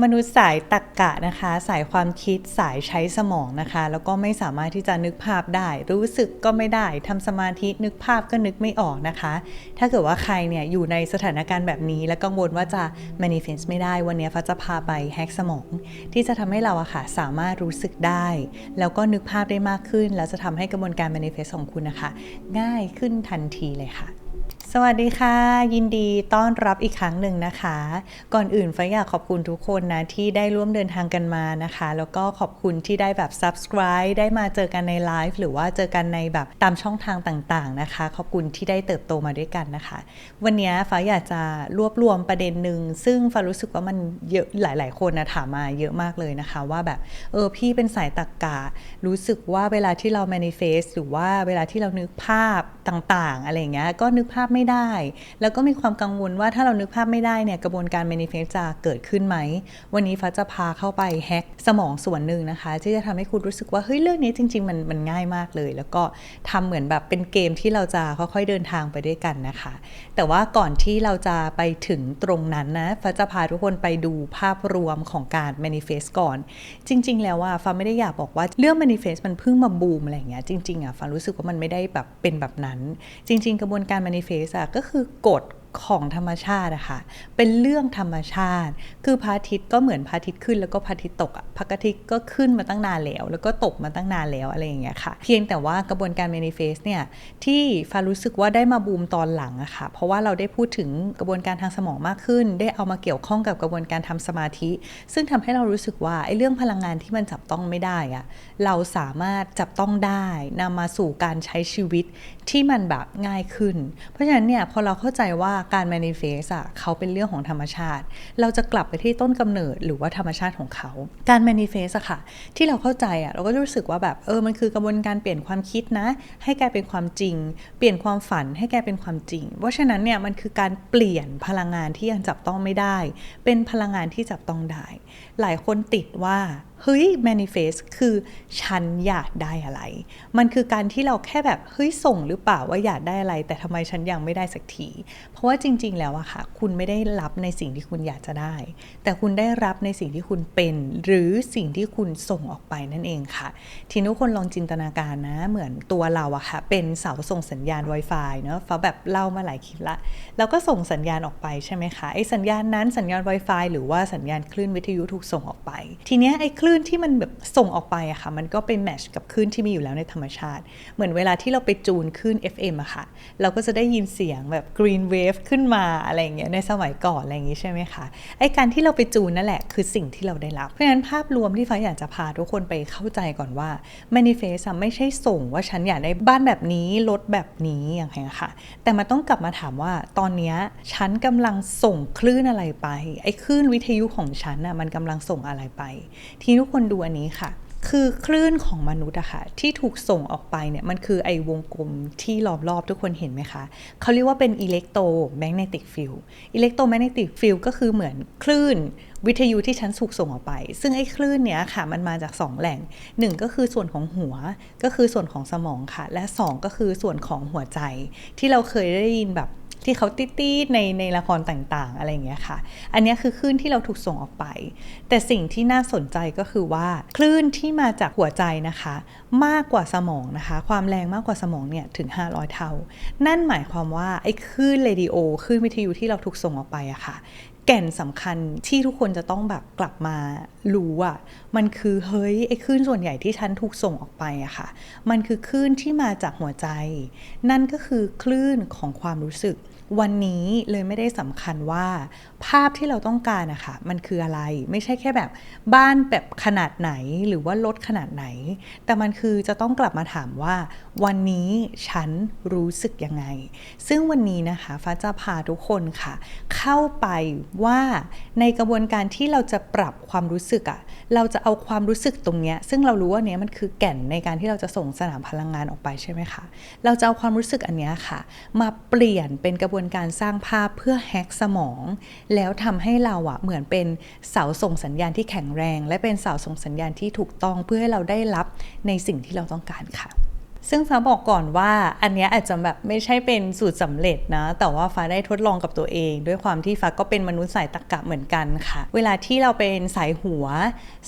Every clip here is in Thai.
มนุษย์สายตรกกะนะคะ สายความคิดสายใช้สมองนะคะ แล้วก็ไม่สามารถที่จะนึกภาพได้ รู้สึกก็ไม่ได้ทำสมาธินึกภาพก็นึกไม่ออกนะคะ ถ้าเกิดว่าใครเนี่ยอยู่ในสถานการณ์แบบนี้ และกังวลว่าจะ manifest ไม่ได้วันนี้ฟ้าจะพาไปแฮกสมอง ที่จะทำให้เราอะค่ะสามารถรู้สึกได้ แล้วก็นึกภาพได้มากขึ้น แล้วจะทำให้กระบวนการ manifest ของคุณนะคะ ง่ายขึ้นทันทีเลยค่ะ สวัสดีค่ะ ยินดีต้อนรับอีกครั้งหนึ่งนะคะ ก่อนอื่นฟ้าอยากขอบคุณทุกคนนะที่ได้ร่วมเดินทางกันมานะคะ แล้วก็ขอบคุณที่ได้แบบ subscribe ได้มาเจอกันในไลฟ์หรือว่าเจอกันในแบบตามช่องทางต่างๆนะคะ ขอบคุณที่ได้เติบโตมาด้วยกันนะคะ วันนี้ฟ้าอยากจะรวบรวมประเด็นหนึ่งซึ่งฟ้ารู้สึกว่ามันเยอะหลาย ๆ คนนะถามมาเยอะมากเลยนะคะ ว่าแบบเออพี่เป็นสายตรกกะรู้สึกว่าเวลาที่เรา manifest หรือว่าเวลาที่เรานึกภาพต่าง ๆ อะไรเงี้ยก็นึกภาพไม่ไม่ได้ แล้วก็มีความกังวลว่าถ้าเรานึกภาพไม่ได้เนี่ยกระบวนการ manifest จะเกิดขึ้นไหม วันนี้ฟ้าจะพาเข้าไปแฮ็กสมองส่วนหนึ่งนะคะ ที่จะทำให้คุณรู้สึกว่าเฮ้ยเรื่องนี้จริง ๆ มันมันง่ายมากเลย แล้วก็ทำเหมือนแบบเป็นเกมที่เราจะค่อยๆเดินทางไปด้วยกันนะคะ แต่ว่าก่อนที่เราจะไปถึงตรงนั้นนะฟ้าจะพาทุกคนไปดูภาพรวมของการ manifest ก่อน จริง ๆ แล้วว่าฟ้าไม่ได้อยากบอกว่าเรื่อง manifest มันเพิ่งมาบูมอะไรอย่างเงี้ยจริงๆอะฟ้ารู้สึกว่ามันไม่ได้แบบเป็นแบบนั้น จริง ๆ กระบวนการ manifest อะก็คือกฎของธรรมชาติอะค่ะ เป็นเรื่องธรรมชาติ คือพระอาทิตย์ก็เหมือนพระอาทิตย์ขึ้นแล้วก็พระอาทิตย์ตกอะพระอาทิตย์ก็ขึ้นมาตั้งนานแล้ว แล้วก็ตกมาตั้งนานแล้วอะไรอย่างเงี้ยค่ะ เพียงแต่ว่ากระบวนการ manifest เนี่ยที่ฟ้ารู้สึกว่าได้มาบูมตอนหลังอะค่ะ เพราะว่าเราได้พูดถึงกระบวนการทางสมองมากขึ้น ได้เอามาเกี่ยวข้องกับกระบวนการทำสมาธิ ซึ่งทำให้เรารู้สึกว่าไอ้เรื่องพลังงานที่มันจับต้องไม่ได้อะเราสามารถจับต้องได้นำมาสู่การใช้ชีวิตที่มันแบบง่ายขึ้น เพราะฉะนั้นเนี่ยพอเราเข้าใจว่าการ manifest อะเขาเป็นเรื่องของธรรมชาติ เราจะกลับไปที่ต้นกำเนิดหรือว่าธรรมชาติของเขา การ manifest อะค่ะ ที่เราเข้าใจอะเราก็รู้สึกว่าแบบเออมันคือกระบวนการเปลี่ยนความคิดนะ ให้กลายเป็นความจริง เปลี่ยนความฝันให้กลายเป็นความจริง เพราะฉะนั้นเนี่ยมันคือการเปลี่ยนพลังงานที่ยังจับต้องไม่ได้ เป็นพลังงานที่จับต้องได้ หลายคนติดว่าเฮ้ย manifest คือฉันอยากได้อะไร มันคือการที่เราแค่แบบเฮ้ยส่งหรือเปล่าว่าอยากได้อะไร แต่ทำไมฉันยังไม่ได้สักที เพราะว่าจริง ๆ แล้วอะค่ะ คุณไม่ได้รับในสิ่งที่คุณอยากจะได้ แต่คุณได้รับในสิ่งที่คุณเป็น หรือสิ่งที่คุณส่งออกไปนั่นเองค่ะ ทีนี้ทุกคนลองจินตนาการนะ เหมือนตัวเราอะค่ะ เป็นเสาส่งสัญญาณ Wi-Fi เนอะฟ้าแบบเล่ามาหลายคลิปละแล้วก็ส่งสัญญาณออกไปใช่ไหมคะไอ้สัญญาณนั้นสัญญาณ Wi-Fi หรือว่าสัญญาณคลื่นวิทยุถูกส่งออกไป ทีเนี้ยไอ้คลื่นที่มันแบบส่งออกไปอะค่ะ มันก็เป็นแมชกับคลื่นที่มีอยู่แล้วในธรรมชาติ เหมือนเวลาที่เราไปจูนคลื่น FM อะค่ะ เราก็จะได้ยินเสียงแบบ green wave ขึ้นมาอะไรอย่างเงี้ยในสมัยก่อนอะไรอย่างงี้ใช่ไหมคะไอ้การที่เราไปจูนนั่นแหละคือสิ่งที่เราได้รับ เพราะฉะนั้นภาพรวมที่ฟ้าอยากจะพาทุกคนไปเข้าใจก่อนว่า manifest ไม่ใช่ส่งว่าฉันอยากได้บ้านแบบนี้รถแบบนี้อย่างเงี้ยค่ะ แต่มันต้องกลับมาถามว่าตอนเนี้ยฉันกำลังส่งคลื่นอะไรไปไอ้คลื่นวิทยุของฉันน่ะมันกำลังส่งอะไรไป ทีทุกคนดูอันนี้ค่ะ คือคลื่นของมนุษย์อะค่ะที่ถูกส่งออกไปเนี่ยมันคือไอวงกลมที่ล้อมรอบทุกคนเห็นไหมคะเขาเรียกว่าเป็นอิเล็กโตแมกเนติกฟิลอิเล็กโตแมกเนติกฟิลก็คือเหมือนคลื่นวิทยุที่ฉันถูกส่งออกไป ซึ่งไอ้คลื่นเนี้ยค่ะ มันมาจาก 2 แหล่ง 1 ก็คือส่วนของหัว ก็คือส่วนของสมองค่ะ และ 2 ก็คือส่วนของหัวใจที่เราเคยได้ยินแบบ ที่เขาติดๆในในละครต่างๆ อะไรอย่างเงี้ยค่ะ อันนี้คือคลื่นที่เราถูกส่งออกไป แต่สิ่งที่น่าสนใจก็คือว่า คลื่นที่มาจากหัวใจนะคะ มากกว่าสมองนะคะ ความแรงมากกว่าสมองเนี่ยถึง 500 เท่า นั่นหมายความว่าไอ้คลื่นเรดิโอคลื่นวิทยุที่เราถูกส่งออกไปอะค่ะแก่นสำคัญที่ทุกคนจะต้องแบบกลับมารู้อะมันคือเฮ้ยไอ้คลื่นส่วนใหญ่ที่ฉันถูกส่งออกไปอะค่ะ มันคือคลื่นที่มาจากหัวใจ นั่นก็คือคลื่นของความรู้สึก วันนี้เลยไม่ได้สำคัญว่า ภาพที่เราต้องการอะคะมันคืออะไรไม่ใช่แค่แบบบ้านแบบขนาดไหนหรือว่ารถขนาดไหน แต่มันคือจะต้องกลับมาถามว่า วันนี้ฉันรู้สึกยังไง ซึ่งวันนี้นะคะฟ้าจะพาทุกคนค่ะ เข้าไปว่าในกระบวนการที่เราจะปรับความรู้สึกอะเราจะเอาความรู้สึกตรงเนี้ยซึ่งเรารู้ว่าเนี้ยมันคือแก่นในการที่เราจะส่งสนามพลังงานออกไปใช่ไหมคะเราจะเอาความรู้สึกอันเนี้ยค่ะ มาเปลี่ยนเป็นกระบวนการสร้างภาพเพื่อแฮกสมอง แล้วทำให้เราอะเหมือนเป็นเสาส่งสัญญาณที่แข็งแรง และเป็นเสาส่งสัญญาณที่ถูกต้องเพื่อให้เราได้รับในสิ่งที่เราต้องการค่ะ ซึ่งฟ้าบอกก่อนว่าอันนี้อาจจะแบบไม่ใช่เป็นสูตรสำเร็จนะ แต่ว่าฟ้าได้ทดลองกับตัวเอง ด้วยความที่ฟ้าก็เป็นมนุษย์สายตรรกะเหมือนกันค่ะ เวลาที่เราเป็นสายหัว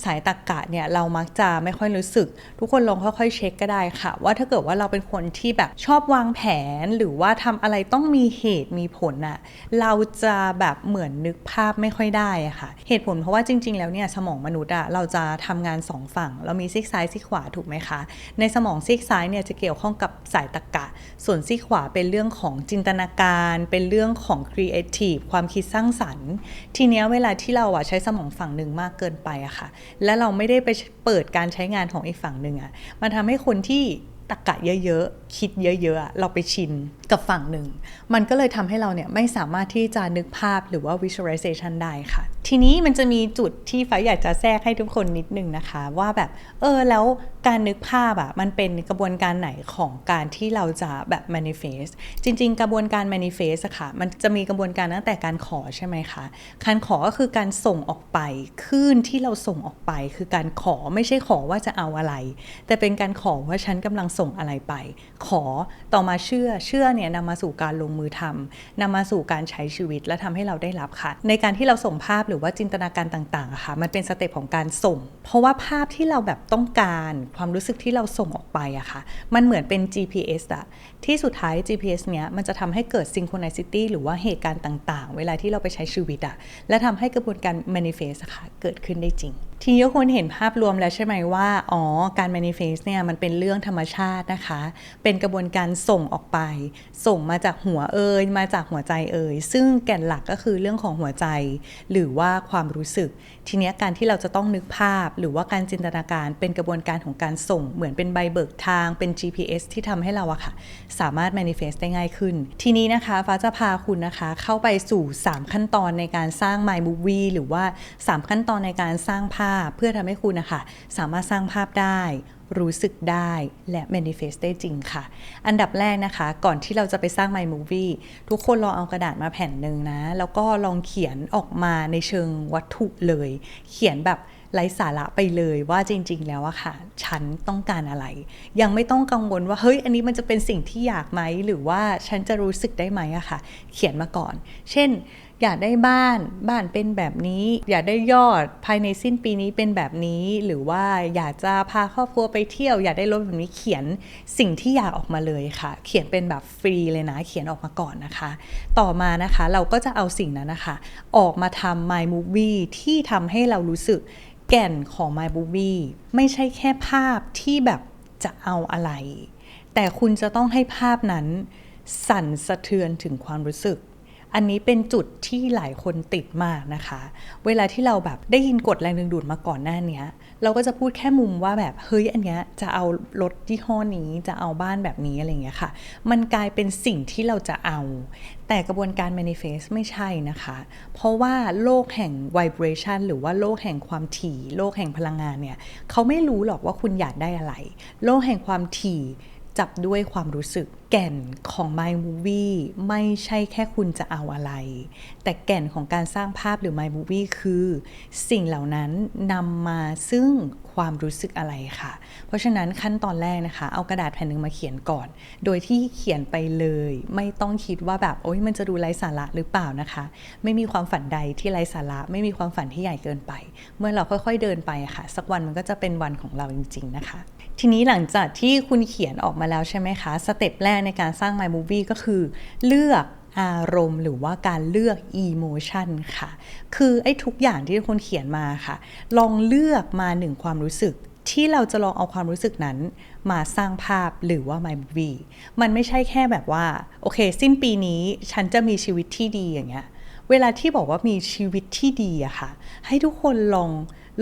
สายตรรกะเนี่ยเรามักจะไม่ค่อยรู้สึก ทุกคนลองค่อยๆเช็คก็ได้ค่ะ ว่าถ้าเกิดว่าเราเป็นคนที่แบบชอบวางแผน หรือว่าทำอะไรต้องมีเหตุมีผลอะเราจะแบบเหมือนนึกภาพไม่ค่อยได้อะค่ะ เหตุผลเพราะว่าจริง ๆ แล้วเนี่ยสมองมนุษย์อะเราจะทำงานสองฝั่ง เรามีซีกซ้ายซีกขวาถูกไหมคะในสมองซีกซ้ายเนี่ยจะเกี่ยวข้องกับสายตรกะ ส่วนซีขวาเป็นเรื่องของจินตนาการ เป็นเรื่องของครีเอทีฟความคิดสร้างสรรค์ ทีเนี้ยเวลาที่เราอะใช้สมองฝั่งหนึ่งมากเกินไปอะค่ะ และเราไม่ได้ไปเปิดการใช้งานของอีกฝั่งหนึ่งอะมันทำให้คนที่ตรกะเยอะๆ คิดเยอะๆ เราไปชินกับฝั่งหนึ่ง มันก็เลยทำให้เราเนี่ยไม่สามารถที่จะนึกภาพหรือว่า visualization ได้ค่ะ ทีนี้มันจะมีจุดที่ฟ้าอยากจะแทรกให้ทุกคนนิดนึงนะคะ ว่าแบบเออแล้วการนึกภาพอะมันเป็นกระบวนการไหนของการที่เราจะแบบ manifest จริง ๆ กระบวนการ manifest อะค่ะ มันจะมีกระบวนการตั้งแต่การขอใช่ไหมคะการขอก็คือการส่งออกไปคลื่นที่เราส่งออกไป คือการขอไม่ใช่ขอว่าจะเอาอะไร แต่เป็นการขอว่าฉันกำลังส่งอะไรไป ขอต่อมาเชื่อเชื่อเนี่ยนำมาสู่การลงมือทำนำมาสู่การใช้ชีวิตและทำให้เราได้รับค่ะ ในการที่เราส่งภาพหรือว่าจินตนาการต่างๆค่ะ มันเป็นสเต็ปของการส่ง เพราะว่าภาพที่เราแบบต้องการความรู้สึกที่เราส่งออกไปอะค่ะ มันเหมือนเป็น GPS อะที่สุดท้าย GPS เนี้ยมันจะทำให้เกิด synchronicity หรือว่าเหตุการณ์ต่างๆ เวลาที่เราไปใช้ชีวิตอะและทำให้กระบวนการ manifest อะค่ะเกิดขึ้นได้จริง ทีนี้คนเห็นภาพรวมแล้วใช่ไหมว่า อ๋อ การ manifest เนี่ยมันเป็นเรื่องธรรมชาตินะคะ เป็นกระบวนการส่งออกไป ส่งมาจากหัวเอ่ยมาจากหัวใจเอ่ยซึ่งแก่นหลักก็คือเรื่องของหัวใจ หรือว่าความรู้สึก ทีนี้การที่เราจะต้องนึกภาพ หรือว่าการจินตนาการเป็นกระบวนการของการส่ง เหมือนเป็นใบเบิกทางเป็น GPS ที่ทำให้เราอะค่ะ สามารถ manifest ได้ง่ายขึ้น ทีนี้นะคะฟ้าจะพาคุณนะคะเข้าไปสู่ 3 ขั้นตอนในการสร้าง My Movie หรือว่า 3 ขั้นตอนในการสร้างภาพาพเพื่อทำให้คุณนะคะสามารถสร้างภาพได้ รู้สึกได้และ manifest ได้จริงค่ะ อันดับแรกนะคะ ก่อนที่เราจะไปสร้าง My Movie ทุกคนลองเอากระดาษมาแผ่นหนึ่งนะ แล้วก็ลองเขียนออกมาในเชิงวัตถุเลย เขียนแบบไร้สาระไปเลยว่าจริง ๆ แล้วอะค่ะ ฉันต้องการอะไร ยังไม่ต้องกังวลว่าเฮ้ยอันนี้มันจะเป็นสิ่งที่อยากไหมหรือว่าฉันจะรู้สึกได้ไหมอะค่ะ เขียนมาก่อน เช่นอยากได้บ้านบ้านเป็นแบบนี้ อยากได้ยอดภายในสิ้นปีนี้เป็นแบบนี้ หรือว่าอยากจะพาครอบครัวไปเที่ยว อยากได้รถแบบนี้เขียนสิ่งที่อยากออกมาเลยค่ะ เขียนเป็นแบบฟรีเลยนะ เขียนออกมาก่อนนะคะ ต่อมานะคะเราก็จะเอาสิ่งนั้นนะคะ ออกมาทำ My Movie ที่ทำให้เรารู้สึกแก่นของ My Movie ไม่ใช่แค่ภาพที่แบบจะเอาอะไร แต่คุณจะต้องให้ภาพนั้น สั่นสะเทือนถึงความรู้สึก อันนี้เป็นจุดที่หลายคนติดมากนะคะ เวลาที่เราแบบได้ยินกฎแรงดึงดูดมาก่อนหน้านี้เราก็จะพูดแค่มุมว่าแบบเฮ้ยอันเนี้ยจะเอารถยี่ห้อนี้จะเอาบ้านแบบนี้อะไรเงี้ยค่ะ มันกลายเป็นสิ่งที่เราจะเอา แต่กระบวนการ manifest ไม่ใช่นะคะ เพราะว่าโลกแห่ง vibration หรือว่าโลกแห่งความถี่ โลกแห่งพลังงานเนี่ยเขาไม่รู้หรอกว่าคุณอยากได้อะไร โลกแห่งความถี่ จับด้วยความรู้สึก แก่นของ My Movie ไม่ใช่แค่คุณจะเอาอะไร แต่แก่นของการสร้างภาพหรือ My Movie คือ สิ่งเหล่านั้นนำมาซึ่งความรู้สึกอะไรค่ะ เพราะฉะนั้นขั้นตอนแรกนะคะ เอากระดาษแผ่นหนึ่งมาเขียนก่อน โดยที่เขียนไปเลย ไม่ต้องคิดว่าแบบโอ๊ยมันจะดูไร้สาระหรือเปล่านะคะ ไม่มีความฝันใดที่ไร้สาระ ไม่มีความฝันที่ใหญ่เกินไป เมื่อเราค่อยๆเดินไปค่ะ สักวันมันก็จะเป็นวันของเราจริง ๆ นะคะ ทีนี้หลังจากที่คุณเขียนออกมาแล้วใช่ไหมคะ สเต็ปแรกในการสร้าง My Movie ก็คือ เลือกอารมณ์หรือว่าการเลือก emotion ค่ะ คือไอ้ทุกอย่างที่คุณเขียนมาค่ะ ลองเลือกมาหนึ่งความรู้สึกที่เราจะลองเอาความรู้สึกนั้นมาสร้างภาพหรือว่า My Movie มันไม่ใช่แค่แบบว่า โอเค สิ้นปีนี้ฉันจะมีชีวิตที่ดีอย่างเงี้ย เวลาที่บอกว่ามีชีวิตที่ดีอะค่ะ ให้ทุกคนลอง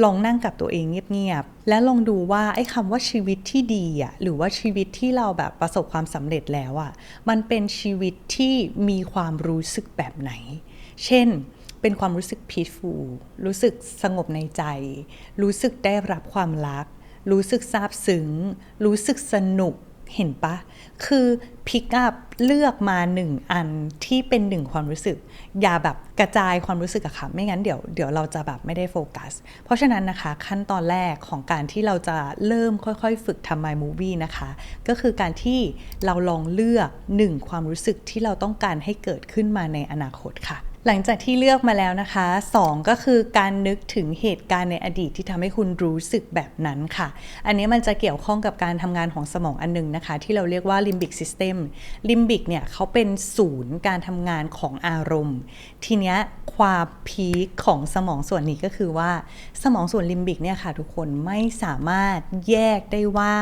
ลองนั่งกับตัวเองเงียบๆ และลองดูว่าไอ้คำว่าชีวิตที่ดีอะหรือว่าชีวิตที่เราแบบประสบความสำเร็จแล้วอะมันเป็นชีวิตที่มีความรู้สึกแบบไหน เช่นเป็นความรู้สึก peaceful รู้สึกสงบในใจ รู้สึกได้รับความรัก รู้สึกซาบซึ้ง รู้สึกสนุก เห็นปะ คือพิกอัพเลือกมาหนึ่งอันที่เป็นหนึ่งความรู้สึก อย่าแบบกระจายความรู้สึกอะค่ะ ไม่งั้นเดี๋ยวเดี๋ยวเราจะแบบไม่ได้โฟกัส เพราะฉะนั้นนะคะ ขั้นตอนแรกของการที่เราจะเริ่มค่อยๆ ฝึกทำ My Movie นะคะ ก็คือการที่เราลองเลือกหนึ่งความรู้สึกที่เราต้องการให้เกิดขึ้นมาในอนาคตค่ะ หลังจากที่เลือกมาแล้วนะคะ 2 ก็คือการนึกถึงเหตุการณ์ในอดีตที่ทำให้คุณรู้สึกแบบนั้นค่ะ อันนี้มันจะเกี่ยวข้องกับการทำงานของสมองอันหนึงนะคะ ที่เราเรียกว่า limbic system limbic เนี่ยเขาเป็นศูนย์การทำงานของอารมณ์ ทีเนี้ยความพีคของสมองส่วนนี้ก็คือว่าสมองส่วนลิมบิกเนี่ยค่ะ ทุกคนไม่สามารถแยกได้ว่า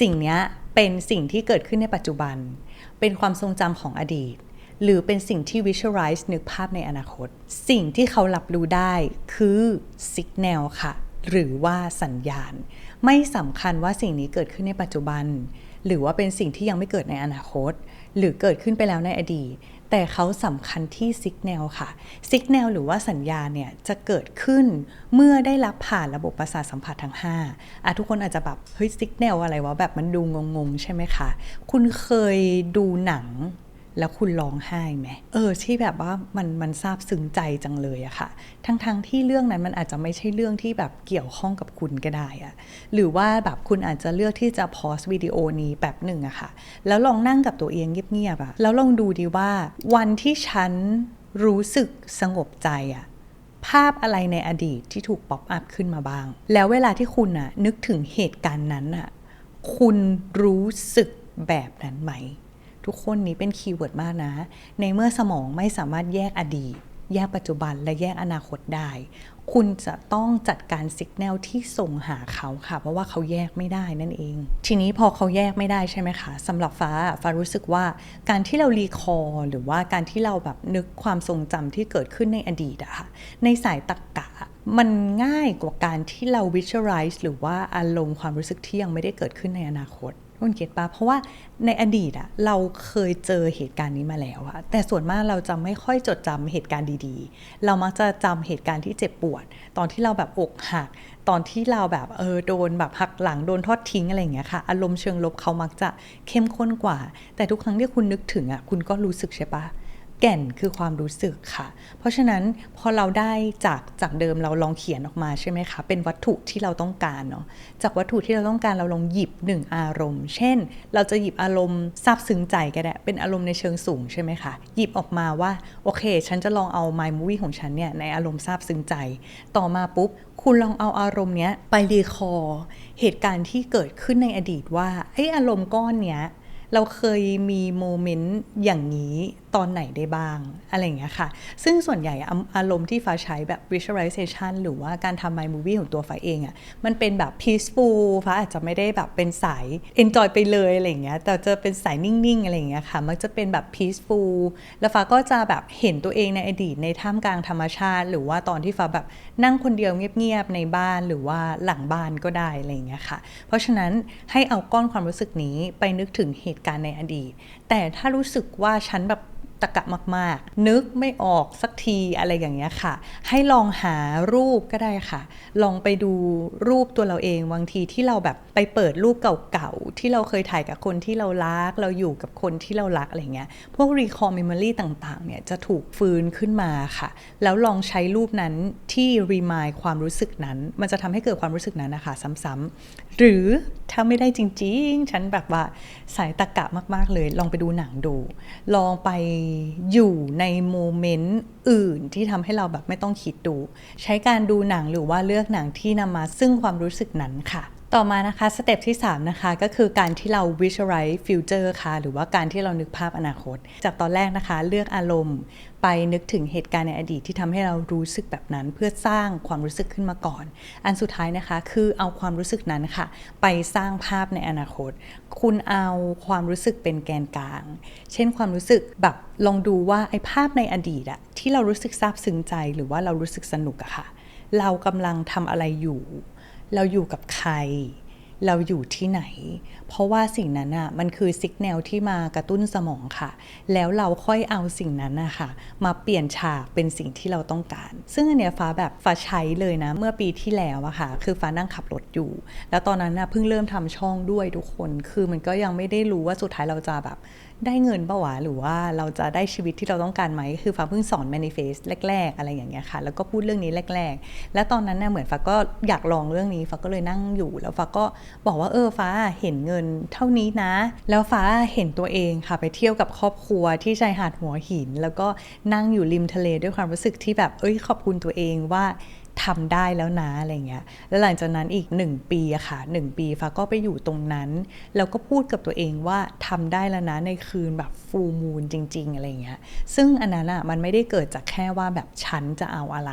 สิ่งเนี้ยเป็นสิ่งที่เกิดขึ้นในปัจจุบัน เป็นความทรงจำของอดีต หรือเป็นสิ่งที่ visualize นึกภาพในอนาคต สิ่งที่เขารับรู้ได้คือ signal ค่ะ หรือว่าสัญญาณ ไม่สำคัญว่าสิ่งนี้เกิดขึ้นในปัจจุบัน หรือว่าเป็นสิ่งที่ยังไม่เกิดในอนาคต หรือเกิดขึ้นไปแล้วในอดีต แต่เขาสำคัญที่ signal ค่ะ signal หรือว่าสัญญาณเนี่ยจะเกิดขึ้นเมื่อได้รับผ่านระบบประสาทสัมผัสทั้ง5อะทุกคนอาจจะแบบเฮ้ย signal อะไรวะแบบมันดูงงๆใช่ไหมคะ คุณเคยดูหนัง แล้วคุณร้องไห้ไหมเออที่แบบว่ามันมันซาบซึ้งใจจังเลยอะค่ะ ทั้งๆทที่เรื่องนั้นมันอาจจะไม่ใช่เรื่องที่แบบเกี่ยวข้องกับคุณก็ได้อะหรือว่าแบบคุณอาจจะเลือกที่จะพอสวิดีโอนี้แบบหนึ่งอะค่ะ แล้วลองนั่งกับตัวเองเงียบๆอะแล้วลองดูดีว่า วันที่ฉันรู้สึกสงบใจอะภาพอะไรในอดีตที่ถูกป๊อปอัพขึ้นมาบ้าง แล้วเวลาที่คุณอะนึกถึงเหตุการณ์นั้นอะคุณรู้สึกแบบนั้นไหม ทุกคนนี้เป็นคีย์เวิร์ดมากนะ ในเมื่อสมองไม่สามารถแยกอดีต แยกปัจจุบันและแยกอนาคตได้ คุณจะต้องจัดการสัญญาณที่ส่งหาเขาค่ะ เพราะว่าเขาแยกไม่ได้นั่นเอง ทีนี้พอเขาแยกไม่ได้ใช่ไหมคะสำหรับฟ้าฟ้ารู้สึกว่าการที่เรารีคอร์หรือว่าการที่เราแบบนึกความทรงจำที่เกิดขึ้นในอดีตอะค่ะในสายตรรกะมันง่ายกว่าการที่เรา visualize หรือว่าอารมณ์ความรู้สึกที่ยังไม่ได้เกิดขึ้นในอนาคต คุณเก็ตปะเพราะว่าในอดีตอะเราเคยเจอเหตุการณ์นี้มาแล้วอะแต่ส่วนมากเราจะไม่ค่อยจดจำเหตุการณ์ดีๆ เรามักจะจำเหตุการณ์ที่เจ็บปวด ตอนที่เราแบบอกหัก ตอนที่เราแบบเออโดนแบบหักหลังโดนทอดทิ้งอะไรอย่างเงี้ยค่ะ อารมณ์เชิงลบเขามักจะเข้มข้นกว่า แต่ทุกครั้งที่คุณนึกถึงอะคุณก็รู้สึกใช่ปะ แก่นคือความรู้สึกค่ะ เพราะฉะนั้นพอเราได้จากจากเดิมเราลองเขียนออกมาใช่ไหมคะ เป็นวัตถุที่เราต้องการเนาะ จากวัตถุที่เราต้องการเราลองหยิบหนึ่งอารมณ์ เช่น เราจะหยิบอารมณ์ซาบซึ้งใจก็ได้เป็นอารมณ์ในเชิงสูงใช่ไหมคะ หยิบออกมาว่าโอเค ฉันจะลองเอา My Movie ของฉันเนี่ยในอารมณ์ซาบซึ้งใจ ต่อมาปุ๊บคุณลองเอาอารมณ์เนี้ยไปรีคอร์เหตุการณ์ที่เกิดขึ้นในอดีตว่าไออารมณ์ก้อนเนี้ยเราเคยมีโมเมนต์อย่างนี้ ตอนไหนได้บ้าง อะไรอย่างเงี้ยค่ะ ซึ่งส่วนใหญ่อารมณ์ที่ฟ้าใช้แบบ visualization หรือว่าการทำ My Movie ของตัวฟ้าเองอะมันเป็นแบบ peaceful ฟ้าอาจจะไม่ได้แบบเป็นสาย enjoy ไปเลยอะไรอย่างเงี้ยแต่จะเป็นสายนิ่งๆอะไรอย่างเงี้ยค่ะมันจะเป็นแบบ peaceful แล้วฟ้าก็จะแบบเห็นตัวเองในอดีตในท่ามกลางธรรมชาติ หรือว่าตอนที่ฟ้าแบบนั่งคนเดียวเงียบๆในบ้านหรือว่าหลังบ้านก็ได้อะไรอย่างเงี้ยค่ะ เพราะฉะนั้นให้เอาก้อนความรู้สึกนี้ไปนึกถึงเหตุการณ์ในอดีต แต่ถ้ารู้สึกว่าฉันแบบ ตะกะมาก ๆ นึกไม่ออกสักทีอะไรอย่างเงี้ยค่ะ ให้ลองหารูปก็ได้ค่ะ ลองไปดูรูปตัวเราเองบางทีที่เราแบบไปเปิดรูปเก่าๆ ที่เราเคยถ่ายกับคนที่เรารัก เราอยู่กับคนที่เรารักอะไรเงี้ย พวก recall memory ต่างๆ เนี่ยจะถูกฟื้นขึ้นมาค่ะ แล้วลองใช้รูปนั้นที่ remind ความรู้สึกนั้น มันจะทำให้เกิดความรู้สึกนั้นนะคะซ้ำๆ หรือถ้าไม่ได้จริง ๆ ฉันแบบว่าสายตะกะมากๆเลย ลองไปดูหนังดู ลองไปอยู่ในโมเมนต์อื่นที่ทำให้เราแบบไม่ต้องคิดดู ใช้การดูหนังหรือว่าเลือกหนังที่นำมาซึ่งความรู้สึกนั้นค่ะ ต่อมานะคะสเต็ปที่ 3 นะคะ ก็คือการที่เรา visualize future ค่ะ หรือว่าการที่เรานึกภาพอนาคต จากตอนแรกนะคะ เลือกอารมณ์ไปนึกถึงเหตุการณ์ในอดีตที่ทำให้เรารู้สึกแบบนั้น เพื่อสร้างความรู้สึกขึ้นมาก่อน อันสุดท้ายนะคะคือเอาความรู้สึกนั้นค่ะ ไปสร้างภาพในอนาคต คุณเอาความรู้สึกเป็นแกนกลาง เช่นความรู้สึกแบบลองดูว่าไอ้ภาพในอดีตอะที่เรารู้สึกซาบซึ้งใจหรือว่าเรารู้สึกสนุกอะค่ะ เรากำลังทำอะไรอยู่ เราอยู่กับใคร เราอยู่ที่ไหน เพราะว่าสิ่งนั้นอะมันคือสิกแนลที่มากระตุ้นสมองค่ะ แล้วเราค่อยเอาสิ่งนั้นนะคะมาเปลี่ยนฉากเป็นสิ่งที่เราต้องการ ซึ่งอันเนี้ยฟ้าแบบฟ้าใช้เลยนะ เมื่อปีที่แล้วอะค่ะ คือฟ้านั่งขับรถอยู่ แล้วตอนนั้นน่ะเพิ่งเริ่มทำช่องด้วยทุกคน คือมันก็ยังไม่ได้รู้ว่าสุดท้ายเราจะแบบได้เงินปะวะหรือว่าเราจะได้ชีวิตที่เราต้องการไหม คือฟ้าเพิ่งสอน manifest แรก ๆ อะไรอย่างเงี้ยค่ะ แล้วก็พูดเรื่องนี้แรก ๆ และตอนนั้นน่ะเหมือนฟ้าก็อยากลองเรื่องนี้ฟ้าก็เลยนั่งอยู่ แล้วฟ้าก็บอกว่าเออฟ้าเห็นเงินเท่านี้นะ แล้วฟ้าเห็นตัวเองค่ะไปเที่ยวกับครอบครัวที่ชายหาดหัวหิน แล้วก็นั่งอยู่ริมทะเลด้วยความรู้สึกที่แบบเอ้ยขอบคุณตัวเองว่า ทำได้แล้วนะอะไรเงี้ย แล้วหลังจากนั้นอีก 1 ปีอะค่ะ 1 ปีฟ้าก็ไปอยู่ตรงนั้น แล้วก็พูดกับตัวเองว่าทำได้แล้วนะในคืนแบบฟูมูลจริง ๆ อะไรเงี้ย ซึ่งอันนั้นอะมันไม่ได้เกิดจากแค่ว่าแบบฉันจะเอาอะไร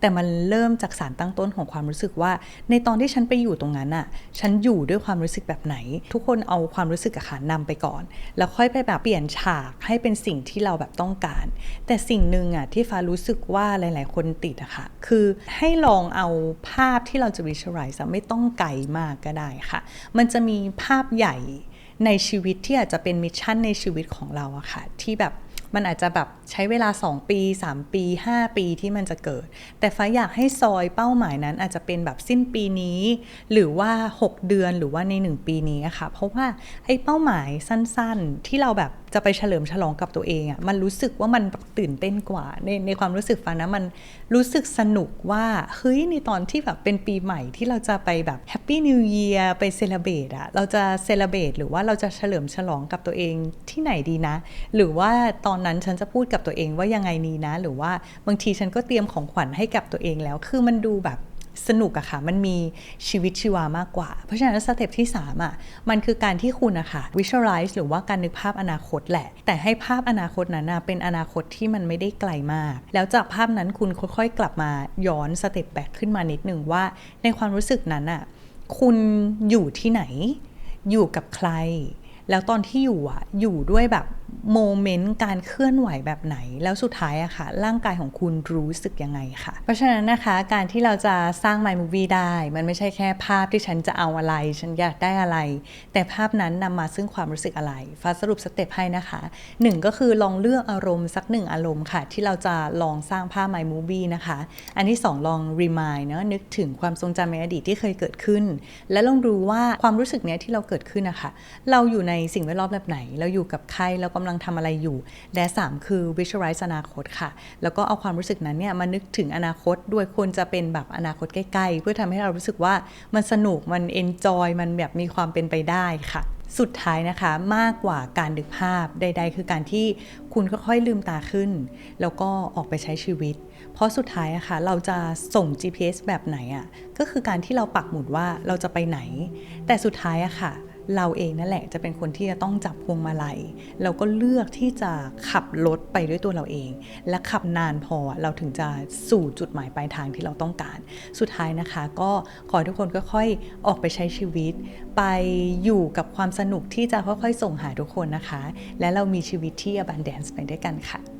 แต่มันเริ่มจากสารตั้งต้นของความรู้สึกว่า ในตอนที่ฉันไปอยู่ตรงนั้นอะฉันอยู่ด้วยความรู้สึกแบบไหน ทุกคนเอาความรู้สึกอะค่ะนำไปก่อน แล้วค่อยไปแบบเปลี่ยนฉากให้เป็นสิ่งที่เราแบบต้องการ แต่สิ่งหนึ่งอะที่ฟ้ารู้สึกว่าหลาย ๆ คนติดอะค่ะคือให้ลองเอาภาพที่เราจะ visualize ไม่ต้องไกลมากก็ได้ค่ะ มันจะมีภาพใหญ่ในชีวิตที่อาจจะเป็นมิชชั่นในชีวิตของเราอะค่ะ ที่แบบมันอาจจะแบบใช้เวลา 2 ปี 3 ปี 5 ปีที่มันจะเกิด แต่ฟ้าอยากให้ซอยเป้าหมายนั้นอาจจะเป็นแบบสิ้นปีนี้ หรือว่า 6 เดือนหรือว่าใน 1 ปีนี้อะค่ะ เพราะว่าไอ้เป้าหมายสั้นๆ ที่เราแบบ จะไปเฉลิมฉลองกับตัวเองอะมันรู้สึกว่ามันตื่นเต้นกว่า ในในความรู้สึกฟานะมันรู้สึกสนุกว่าเฮ้ยในตอนที่แบบเป็นปีใหม่ที่เราจะไปแบบแฮปปี้นิวเยียร์ไปเซเลบรตอะเราจะเซเลบรตหรือว่าเราจะเฉลิมฉลองกับตัวเองที่ไหนดีนะ หรือว่าตอนนั้นฉันจะพูดกับตัวเองว่ายังไงนีนะ หรือว่าบางทีฉันก็เตรียมของขวัญให้กับตัวเองแล้ว คือมันดูแบบ สนุกอะค่ะ มันมีชีวิตชีวามากกว่า เพราะฉะนั้นสเต็ปที่3อะมันคือการที่คุณอะค่ะ visualize หรือว่าการนึกภาพอนาคตแหละ แต่ให้ภาพอนาคตนั้นเป็นอนาคตที่มันไม่ได้ไกลมาก แล้วจากภาพนั้นคุณค่อยๆ กลับมาย้อนสเต็ปแบ็คขึ้นมานิดนึงว่า ในความรู้สึกนั้นอะคุณอยู่ที่ไหน อยู่กับใคร แล้วตอนที่อยู่อะอยู่ด้วยแบบโมเมนต์การเคลื่อนไหวแบบไหน แล้วสุดท้ายอะค่ะ ร่างกายของคุณรู้สึกยังไงค่ะ เพราะฉะนั้นนะคะการที่เราจะสร้าง My Movie ได้ มันไม่ใช่แค่ภาพที่ฉันจะเอาอะไร ฉันอยากได้อะไร แต่ภาพนั้นนำมาซึ่งความรู้สึกอะไรฟ้าสรุปสเต็ปให้นะคะหนึ่งก็คือลองเลือกอารมณ์สักหนึ่งอารมณ์ค่ะ ที่เราจะลองสร้างภาพ My Movie นะคะ อันที่สองลอง remind เนาะนึกถึงความทรงจำในอดีตที่เคยเกิดขึ้น และลองดูว่าความรู้สึกเนี้ยที่เราเกิดขึ้นนะคะเราอยู่ในสิ่งแวดล้อมแบบไหน เราอยู่กับใครเรากำลังทำอะไรอยู่ และ 3 คือ visualize อนาคตค่ะ แล้วก็เอาความรู้สึกนั้นเนี่ยมานึกถึงอนาคตด้วยควรจะเป็นแบบอนาคตใกล้ๆ เพื่อทำให้เรารู้สึกว่ามันสนุกมัน enjoy มันแบบมีความเป็นไปได้ค่ะสุดท้ายนะคะมากกว่าการดึกภาพใด ๆ คือการที่คุณค่อยๆลืมตาขึ้น แล้วก็ออกไปใช้ชีวิต เพราะสุดท้ายอะคะ่ะเราจะส่ง GPS แบบไหนอะ่ะก็คือการที่เราปักหมุดว่าเราจะไปไหน แต่สุดท้ายอะค่ะ เราเองนั่นแหละจะเป็นคนที่จะต้องจับพวงมาลัยเราก็เลือกที่จะขับรถไปด้วยตัวเราเอง และขับนานพอเราถึงจะสู่จุดหมายปลายทางที่เราต้องการ สุดท้ายนะคะ ก็ขอทุกคนค่อยๆออกไปใช้ชีวิต ไปอยู่กับความสนุกที่จะค่อยๆ ส่งหาทุกคนนะคะ และเรามีชีวิตที่ abundance ไปด้วยกันค่ะ